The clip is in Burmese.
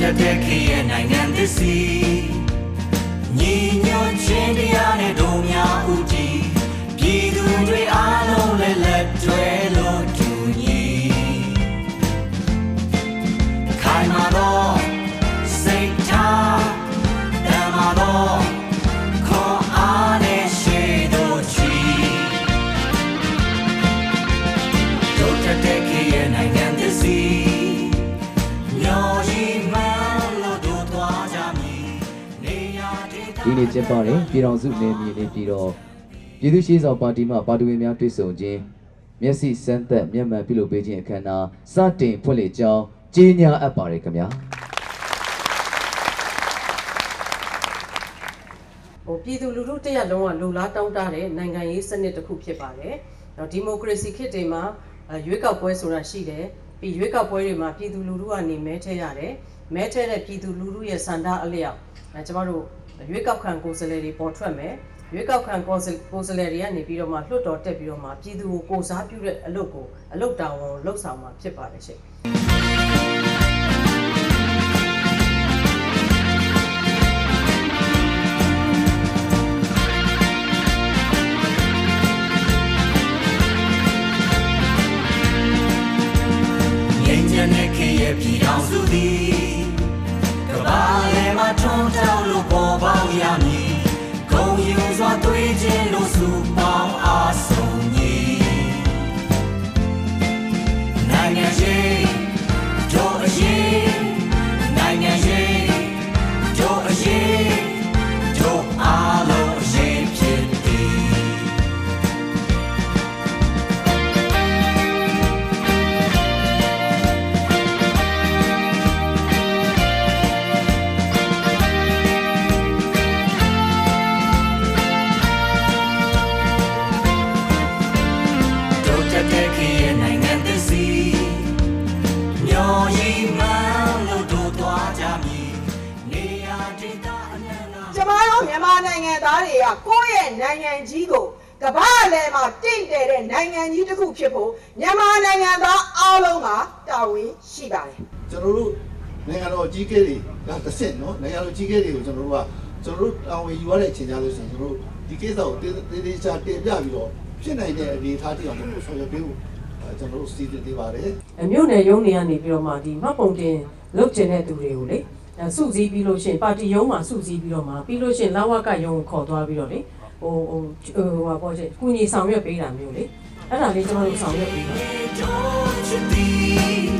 တက်တဲ့ခေရဲ့နိုင်ငံသစ်စီညီညွတ်ခြင်းတရားနဲ့တို့များဦး ဒေသဒီနေ့ကျင်းပတဲ့ပြည်တော်စုနယ်မြေနေပြည်တော်ပြည်သူ့ရှေ့ဆောင်ပါတီမှပါတီဝင်များတွေ့ဆုံခြင်းမျက်စိစမ်းသက်မျက်မှန်ပြုလုပ်ပေးခြင်းအခမ်းအနားစတင်ဖွင့်လှစ်ကြောင်းကြေညာအပ်ပါတယ်ခင်ဗျာဟိုပြည်သူလူထုတရက်လုံးကလူလားတောင်းတတဲ့နိုင်ငံရေးစနစ်တစ်ခုဖြစ်ပါတယ်။နော်ဒီမိုကရေစီခေတ်တွေမှာအဲရွေးကောက်ပွဲဆိုတာရှိတယ်။ပြီးရွေးကောက်ပွဲတွေမှာပြည်သူလူထုကနေမဲထည့်ရတယ်။မဲထည့်တဲ့ပြည်သူလူထုရဲ့စံသားအလျောက်အဲကျမတို့ ရွေးကောက်ခံကိုယ်စားလှယ်တွေပေါ်ထွက်မယ်။ရွေးကောက်ခံကိုယ်စားကိုယ်စားလှယ်တွေကနေပြီးတော့မှလွှတ်တော်တက်ပြီးတော့မှပြည်သူကိုကိုစားပြုတဲ့အလုပ်ကိုအလုပ်တာဝန်ကိုလှုပ်ဆောင်မှာဖြစ်ပါတယ်ရှင်။ငြိမ်းချမ်းတဲ့ခေရဲ့ပြည်တော်စုသည် မတို့မြန်မာနိုင်ငံသားတွေကကိုယ့်ရဲ့နိုင်ငံကြီးကိုကမ္ဘာအလယ်မှာတင့်တယ်တဲ့နိုင်ငံကြီးတစ်ခုဖြစ်ဖို့မြန်မာနိုင်ငံသားအားလုံးကတာဝန်ရှိပါတယ်ကျွန်တော်တို့နိုင်ငံတော်အကြီးအကဲတွေကတစ်ဆင့်နော်နိုင်ငံတော်အကြီးအကဲတွေကိုကျွန်တော်တို့ကကျွန်တော်တို့တာဝန်ယူရတဲ့အချိန်ကြလို့ဆိုရင်ကျွန်တော်တို့ဒီကိစ္စကိုတေးသေးသေးချာတင်ပြပြီးတော့ဖြစ်နိုင်တဲ့အနေအထားတိအောင်ကျွန်တော်တို့ဆောင်ရွက်ပေးဖို့အဲကျွန်တော်တို့စီစဉ်ပေးပါတယ်အမြို့နယ်ရုံးတွေကနေပြီးတော့မှဒီမှတ်ပုံတင်လုပ်ကျင်တဲ့သူတွေကိုလေအဲ စုစည်းပြီးလို့ရှိရင်ပါတီရုံးမှာစုစည်းပြီးတော့မှပြီးလို့ရှိရင်လာဝကရုံးကိုခေါ်သွားပြီးတော့လေဟိုဟိုဟိုဟာပေါ့ချင်းကုညီဆောင်ရွက်ပေးတာမျိုးလေအဲ့ဒါလေးကျွန်တော်တို့ဆောင်ရွက်ပေးပါ Don't you be